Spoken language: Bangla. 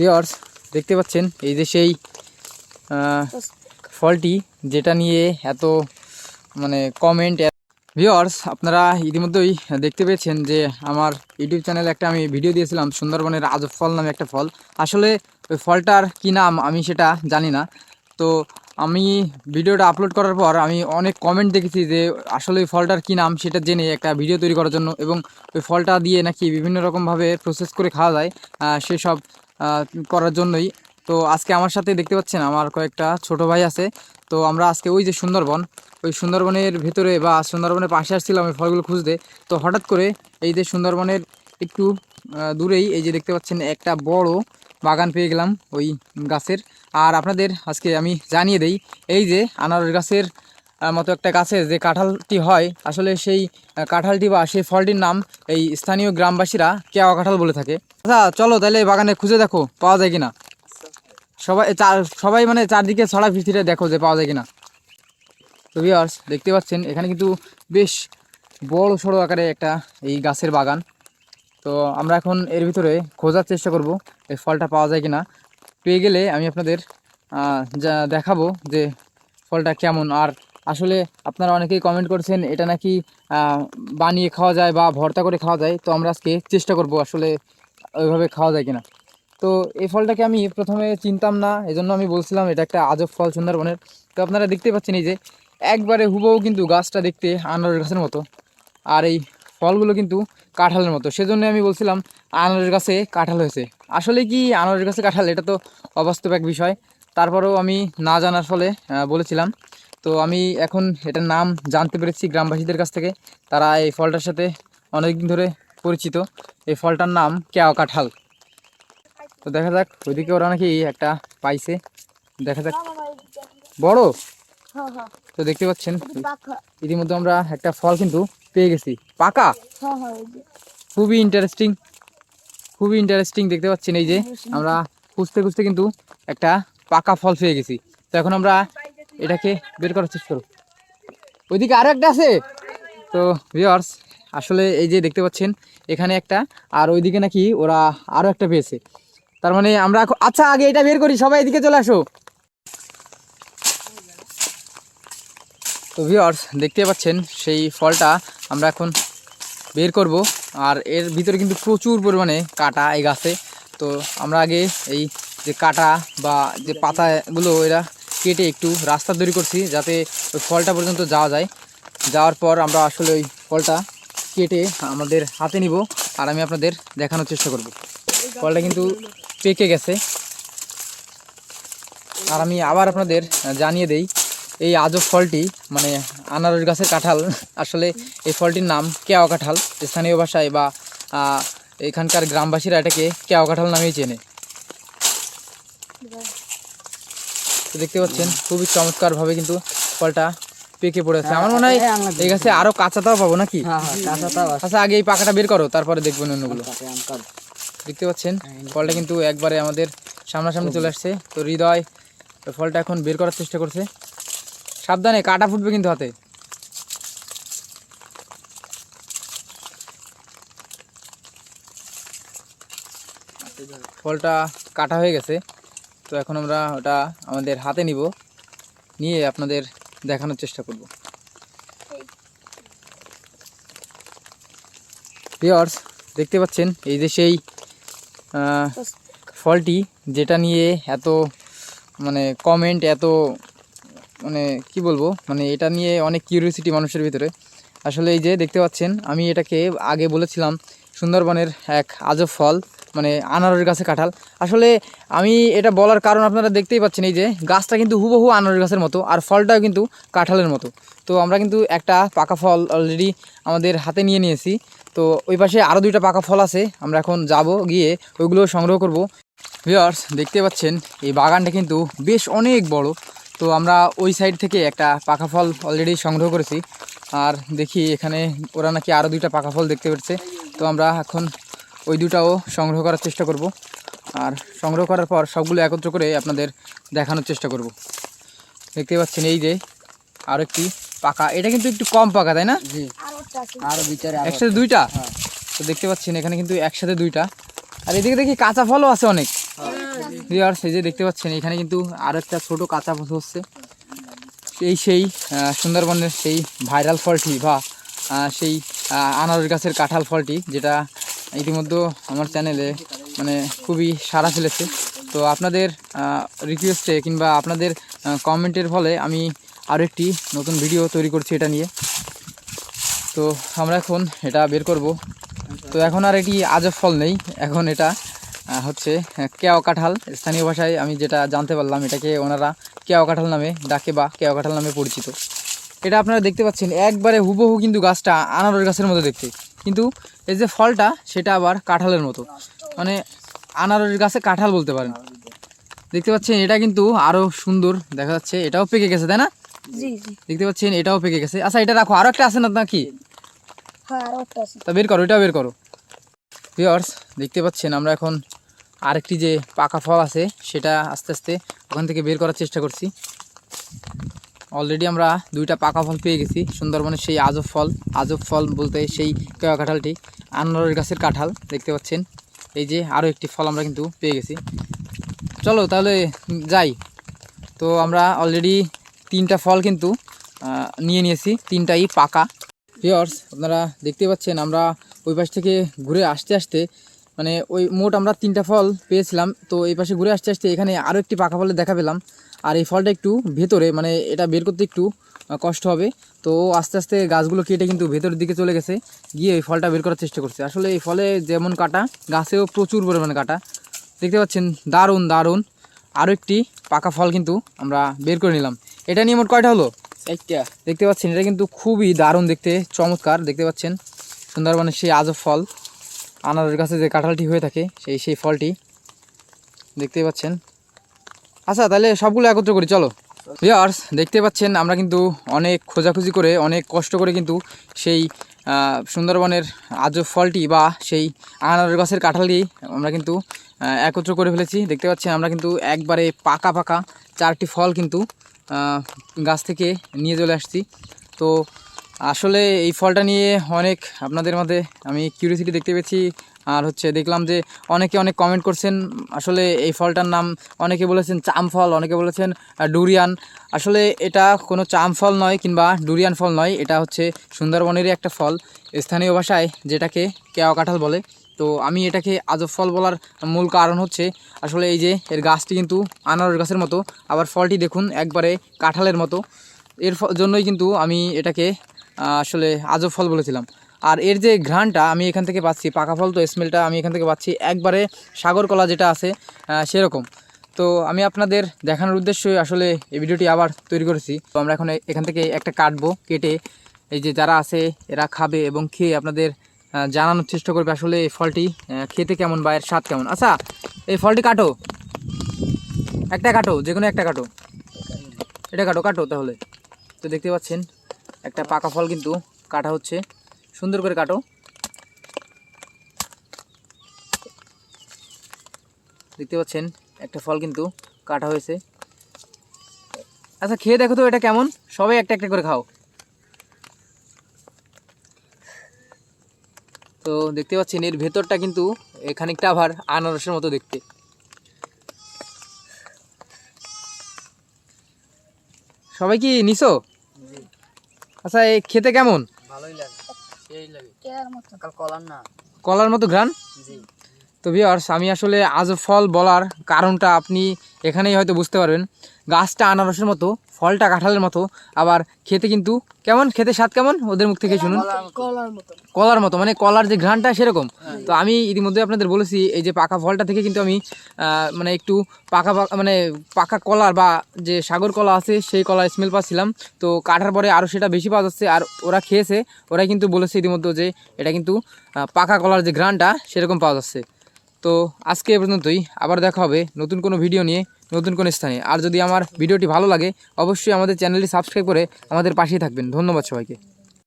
ভিওর্স দেখতে পাচ্ছেন, এই যে সেই ফলটি যেটা নিয়ে এত মানে কমেন্ট ভিওর্স আপনারা ইতিমধ্যেই দেখতে পেয়েছেন যে আমার ইউটিউব চ্যানেলে একটা আমি ভিডিও দিয়েছিলাম, সুন্দরবনের আজব ফল নামে একটা ফল। আসলে ওই ফলটার কী নাম আমি সেটা জানি না। তো আমি ভিডিওটা আপলোড করার পর আমি অনেক কমেন্ট দেখেছি যে আসলে ওই ফলটার কী নাম সেটা জেনে একটা ভিডিও তৈরি করার জন্য এবং ওই ফলটা দিয়ে নাকি বিভিন্ন রকমভাবে প্রসেস করে খাওয়া যায়। সেসব করার জন্যই। তো আজকে আমার সাথে দেখতে পাচ্ছেন, আমার কয়েকটা ছোট ভাই আছে। তো আমরা আজকে ওই যে সুন্দরবন, ওই সুন্দরবনের ভেতরে বা সুন্দরবনের পাশে আসছিলাম ওই ফলগুলো খুঁজতে। তো হঠাৎ করে এই যে সুন্দরবনের একটু দূরেই এই যে দেখতে পাচ্ছেন একটা বড় বাগান পেয়ে গেলাম ওই গাছের। আর আপনাদের আজকে আমি জানিয়ে দেই, এই যে আনারস গাছের মতো একটা গাছে যে কাঁঠালটি হয়, আসলে সেই কাঁঠালটি বা সেই ফলটির নাম এই স্থানীয় গ্রামবাসীরা কেওয়া কাঁঠাল বলে থাকে। আচ্ছা চলো তাহলে বাগানে খুঁজে দেখো, পাওয়া যায় কিনা। সবাই চার সবাই মানে চারদিকে ছড়া ফিরতে দেখো যে পাওয়া যায় কিনা। তো ভিউয়ার্স দেখতে পাচ্ছেন, এখানে কিন্তু বেশ বড় সড়ো আকারে একটা এই গাছের বাগান। তো আমরা এখন এর ভিতরে খোঁজার চেষ্টা করব এই ফলটা পাওয়া যায় কিনা। পেয়ে গেলে আমি আপনাদের যা দেখাবো যে ফলটা কেমন আর আসলে আপনারা অনেকেই কমেন্ট করছেন, এটা নাকি বানিয়ে খাওয়া যায় বা ভর্তা করে খাওয়া যায়, তো আমরা আজকে চেষ্টা করব আসলে ওইভাবে খাওয়া যায় কিনা। তো এই ফলটাকে আমি প্রথমে চিনতাম না, এজন্য আমি বলছিলাম এটা একটা আজব ফল সুন্দরবনের। তো আপনারা দেখতে পাচ্ছেন এই যে, একবারে হুবহু কিন্তু গাছটা দেখতে আনারস গাছের মতো। আর এই ফলগুলো কিন্তু কাঁঠালের মতো। সেজন্য আমি বলছিলাম আনারস গাছে কাঁঠাল হয়েছে। আসলে কি আনারস গাছে কাঁঠাল, এটা তো অবাস্তব এক বিষয়। তারপরেও আমি না জানার ফলে বলেছিলাম তো আমি এখন এটার নাম জানতে পেরেছি গ্রামবাসীদের কাছ থেকে। তারা এই ফলটার সাথে অনেকদিন ধরে পরিচিত। এই ফলটার নাম কেয়া কাঁঠাল। তো দেখা যাক, ওইদিকে ওরা নাকি একটা পাইছে। দেখা যাক। বড়? তো দেখতে পাচ্ছেন, ইতিমধ্যে আমরা একটা ফল কিন্তু পেয়ে গেছি। পাকা? খুবই ইন্টারেস্টিং খুবই ইন্টারেস্টিং দেখতে পাচ্ছেন এই যে, আমরা খুঁজতে খুঁজতে কিন্তু একটা পাকা ফল পেয়ে গেছি। তো এখন আমরা এটাকে বের করার চেষ্টা করব ওইদিকে আরও একটা আছে। তো ভিওর্স আসলে এই যে দেখতে পাচ্ছেন, এখানে একটা, আর ওইদিকে নাকি ওরা আরও একটা পেয়েছে। তার মানে আমরা আচ্ছা আগে এটা বের করি, সবাই এদিকে চলে আসো। তো ভিওর্স দেখতে পাচ্ছেন, সেই ফলটা আমরা এখন বের করব। আর এর ভিতরে কিন্তু প্রচুর পরিমাণে কাটা এই গাছে। তো আমরা আগে এই যে কাটা বা যে পাতাগুলো, এরা কেটে একটু রাস্তা তৈরি করছি যাতে ওই ফলটা পর্যন্ত যাওয়া যায়। যাওয়ার পর আমরা আসলে ওই ফলটা কেটে আমাদের হাতে নিব আর আমি আপনাদের দেখানোর চেষ্টা করব। ফলটা কিন্তু পেকে গেছে। আর আমি আবার আপনাদের জানিয়ে দেই, এই আজব ফলটি মানে আনারস গাছের কাঁঠাল, আসলে এই ফলটির নাম কেওয়া কাঁঠাল। স্থানীয় ভাষায় বা এখানকার গ্রামবাসীরা এটাকে কেওয়া কাঁঠাল নামেই চেনে। তো দেখতে পাচ্ছেন খুবই চমৎকারভাবে কিন্তু ফলটা পেকে পড়েছে আমার মনে হয় এই গাছে আরও কাঁচাটাও পাবো নাকি? হ্যাঁ হ্যাঁ আচ্ছা আগে এই পাকাটা বের করো তারপরে দেখবেন অন্যগুলো। দেখতে পাচ্ছেন ফলটা কিন্তু একবারে আমাদের সামনাসামনি চলে আসছে। তো হৃদয় ফলটা এখন বের করার চেষ্টা করছে। সাবধানে কাটা ফুটবে কিন্তু হাতে। ফলটা কাটা হয়ে গেছে। তো এখন আমরা ওটা আমাদের হাতে নিব। নিয়ে আপনাদের দেখানোর চেষ্টা করব। ভিওর্স দেখতে পাচ্ছেন, এই যে সেই ফলটি যেটা নিয়ে এত মানে কমেন্ট এত মানে কি বলব মানে এটা নিয়ে অনেক কিউরিয়াসিটি মানুষের ভিতরে। আসলে এই যে দেখতে পাচ্ছেন, আমি এটাকে আগে বলেছিলাম সুন্দরবনের এক আজব ফল মানে আনারস গাছে কাঁঠাল। আসলে আমি এটা বলার কারণ আপনারা দেখতেই পাচ্ছেন এই যে, গাছটা কিন্তু হুবহু আনারস গাছের মতো, আর ফলটাও কিন্তু কাঁঠালের মতো। তো আমরা কিন্তু একটা পাকা ফল অলরেডি আমাদের হাতে নিয়ে নিয়েছি। তো ওই পাশে আরও দুইটা পাকা ফল আছে, আমরা এখন যাব গিয়ে ওইগুলো সংগ্রহ করব। ভিওয়ার্স দেখতে পাচ্ছেন, এই বাগানটা কিন্তু বেশ অনেক বড়। তো আমরা ওই সাইড থেকে একটা পাকা ফল অলরেডি সংগ্রহ করেছি। আর দেখি এখানে ওরা নাকি আরও দুইটা পাকা ফল দেখতে পাচ্ছে। তো আমরা এখন ওই দুটাও সংগ্রহ করার চেষ্টা করব। আর সংগ্রহ করার পর সবগুলো একত্র করে আপনাদের দেখানোর চেষ্টা করব। দেখতে পাচ্ছেন এই যে আরও একটি পাকা। এটা কিন্তু একটু কম পাকা তাই না? জি। আর একটা আছে আরও বিচারে একসাথে দুইটা? হ্যাঁ। তো দেখতে পাচ্ছেন এখানে কিন্তু একসাথে দুইটা। আর এদিকে দেখি কাঁচা ফলও আছে অনেক। ভিউয়ার্স এই যে দেখতে পাচ্ছেন এখানে কিন্তু আরও একটা ছোট কাঁচা ফল হচ্ছে। এই সেই আহ, সুন্দরবনের সেই ভাইরাল ফলটি বা আহ, সেই আনারস গাছের কাঁঠাল ফলটি, যেটা ইতিমধ্যে আমার চ্যানেলে মানে খুবই সাড়া ফেলেছে। তো আপনাদের রিকোয়েস্টে কিংবা আপনাদের কমেন্টের ফলে আমি আরও একটি নতুন ভিডিও তৈরি করছি এটা নিয়ে। তো আমরা এখন এটা বের করব। তো এখন আর এটি আজব ফল নেই। এখন এটা হচ্ছে কেয়া কাঁঠাল। স্থানীয় ভাষায় আমি যেটা জানতে পারলাম, এটাকে ওনারা কেয়া কাঁঠাল নামে ডাকে বা কেওয়া কাঁঠাল নামে পরিচিত। এটা আপনারা দেখতে পাচ্ছেন একবারে হুবহু কিন্তু গাছটা আনারস গাছের মতো দেখতে। কিন্তু এই যে ফলটা সেটা আবার কাঁঠালের মতো। মানে আনারস গাছে কাঁঠাল বলতে পারেন। দেখতে পাচ্ছেন এটা কিন্তু আরও সুন্দর দেখা যাচ্ছে। এটাও পেকে গেছে তাই না? দেখতে পাচ্ছেন এটাও পেকে গেছে। আচ্ছা এটা রাখো। আরও একটা আছে না নাকি? হ্যাঁ তা বের করো এটাও বের করো। ভিওর্স দেখতে পাচ্ছেন আমরা এখন আরেকটি যে পাকা ফল আছে সেটা আস্তে আস্তে ওখান থেকে বের করার চেষ্টা করছি। অলরেডি আমরা দুইটা পাকা ফল পেয়ে গেছি। সুন্দরবনের সেই আজব ফল আজব ফল বলতে সেই কেওয়া কাঁঠালটি, আনারস গাছের কাঁঠাল, দেখতে পাচ্ছেন। এই যে আরও একটি ফল আমরা কিন্তু পেয়ে গেছি। চলো তাহলে যাই। তো আমরা অলরেডি তিনটা ফল কিন্তু নিয়ে নিয়েছি। তিনটাই পাকা। ভিওর্স আপনারা দেখতে পাচ্ছেন, আমরা ওই পাশ থেকে ঘুরে আসতে আসতে মানে ওই মোট আমরা তিনটা ফল পেয়েছিলাম। তো এই পাশে ঘুরে আসতে আসতে এখানে আরও একটি পাকা ফলের দেখা পেলাম। আর এই ফলটা একটু ভেতরে মানে এটা বের করতে একটু কষ্ট হবে। তো আস্তে আস্তে গাছগুলো কেটে কিন্তু ভেতরের দিকে চলে গেছে। গিয়ে এই ফলটা বের করার চেষ্টা করছে। আসলে এই ফলে যেমন কাটা গাছেও প্রচুর পরিমাণে কাটা। দেখতে পাচ্ছেন দারুণ দারুণ। আরও একটি পাকা ফল কিন্তু আমরা বের করে নিলাম। এটা নিয়ে মোট কয়টা হলো? একটা দেখতে পাচ্ছেন এটা কিন্তু খুবই দারুণ দেখতে চমৎকার। দেখতে পাচ্ছেন সুন্দরবনের সেই আজব ফল। আনারস গাছে যে কাঁঠালটি হয়ে থাকে, সেই সেই ফলটি দেখতে পাচ্ছেন। আচ্ছা তাহলে সবগুলো একত্র করি, চলো। ভিওয়ার্স দেখতে পাচ্ছেন, আমরা কিন্তু অনেক খোঁজাখুঁজি করে, অনেক কষ্ট করে কিন্তু সেই সুন্দরবনের আজব ফলটি বা সেই আনারস গাছের কাঁঠালটি আমরা কিন্তু একত্র করে ফেলেছি। দেখতে পাচ্ছেন, আমরা কিন্তু একবারে পাকা পাকা চারটি ফল কিন্তু গাছ থেকে নিয়ে চলে আসছি। তো আসলে এই ফলটা নিয়ে অনেক আপনাদের মধ্যে আমি কিউরিয়াসিটি দেখতে পেয়েছি। আর হচ্ছে দেখলাম যে অনেকে অনেক কমেন্ট করছেন, আসলে এই ফলটার নাম অনেকে বলেছেন চাম ফল, অনেকে বলেছেন ডুরিয়ান আসলে এটা কোনো চাম ফল নয় কিংবা ডুরিয়ান ফল নয়, এটা হচ্ছে সুন্দরবনেরই একটা ফল। স্থানীয় ভাষায় যেটাকে কেয়া কাঁঠাল বলে। তো আমি এটাকে আজব ফল বলার মূল কারণ হচ্ছে, আসলে এই যে এর গাছটি কিন্তু আনারস গাছের মতো। আবার ফলটি দেখুন, একবারে কাঁঠালের মতো। এর জন্যই কিন্তু আমি এটাকে আসলে আজব ফল বলেছিলাম। আর এর যে ঘ্রাণটা আমি এখান থেকে পাচ্ছি, পাকা ফল তো স্মেলটা আমি এখান থেকে পাচ্ছি, একবারে সাগর কলা যেটা আছে সেরকম। তো আমি আপনাদের দেখানোর উদ্দেশ্যে আসলে এই ভিডিওটি আবার তৈরি করেছি। তো আমরা এখন এখান থেকে একটা কাটবো, কেটে এই যে যারা আছে এরা খাবে এবং খেয়ে আপনাদের জানানোর চেষ্টা করবে আসলে এই ফলটি খেতে কেমন বা এর স্বাদ কেমন। আচ্ছা এই ফলটি কাটো। একটা কাটো যে কোনো একটা কাটো। এটা কাটো কাটো তাহলে। তো দেখতে পাচ্ছেন একটা পাকা ফল কিন্তু কাটা হচ্ছে। সুন্দর করে কাটো। দেখতে পাচ্ছেন, একটা ফল কিন্তু কাটা হয়েছে। আচ্ছা খেয়ে দেখো তো এটা কেমন? সবাই একটা একটা করে খাও। তো দেখতে পাচ্ছেন, এর ভেতরটা কিন্তু খানিকটা আবার আনারসের মতো দেখতে। সবাই কি নিছো? আচ্ছা এই খেতে কেমন? ভালোই লাগে। সেই লাগে। কেরার মতো। কাল কলার না। কলার মতো ঘ্রাণ? জি। তো ভিওর্স আমি আসলে আজব ফল বলার কারণটা আপনি এখানেই হয়তো বুঝতে পারবেন। গাছটা আনারসের মতো ফলটা কাঁঠালের মতো আবার খেতে কিন্তু কেমন? খেতে স্বাদ কেমন? ওদের মুখ থেকে শুনুন। কলার মতো। মানে কলার যে ঘ্রাণটা সেরকম। তো আমি ইতিমধ্যে আপনাদের বলেছি এই যে পাকা ফলটা থেকে কিন্তু আমি আহ, মানে একটু পাকা পাকা মানে পাকা কলার বা যে সাগর কলা আছে সেই কলার স্মেল পাচ্ছিলাম। তো কাটার পরে আরও সেটা বেশি পাওয়া যাচ্ছে আর ওরা খেয়েছে ওরাই কিন্তু বলেছে ইতিমধ্যে যে এটা কিন্তু পাকা কলার যে ঘ্রাণটা সেরকম পাওয়া যাচ্ছে। তো আজকে এ পর্যন্তই। আবার দেখা হবে নতুন কোনো ভিডিও নিয়ে, নতুন কোনো স্থানে। আর যদি আমার ভিডিওটি ভালো লাগে, অবশ্যই আমাদের চ্যানেলটি সাবস্ক্রাইব করে আমাদের পাশেই থাকবেন। ধন্যবাদ সবাইকে।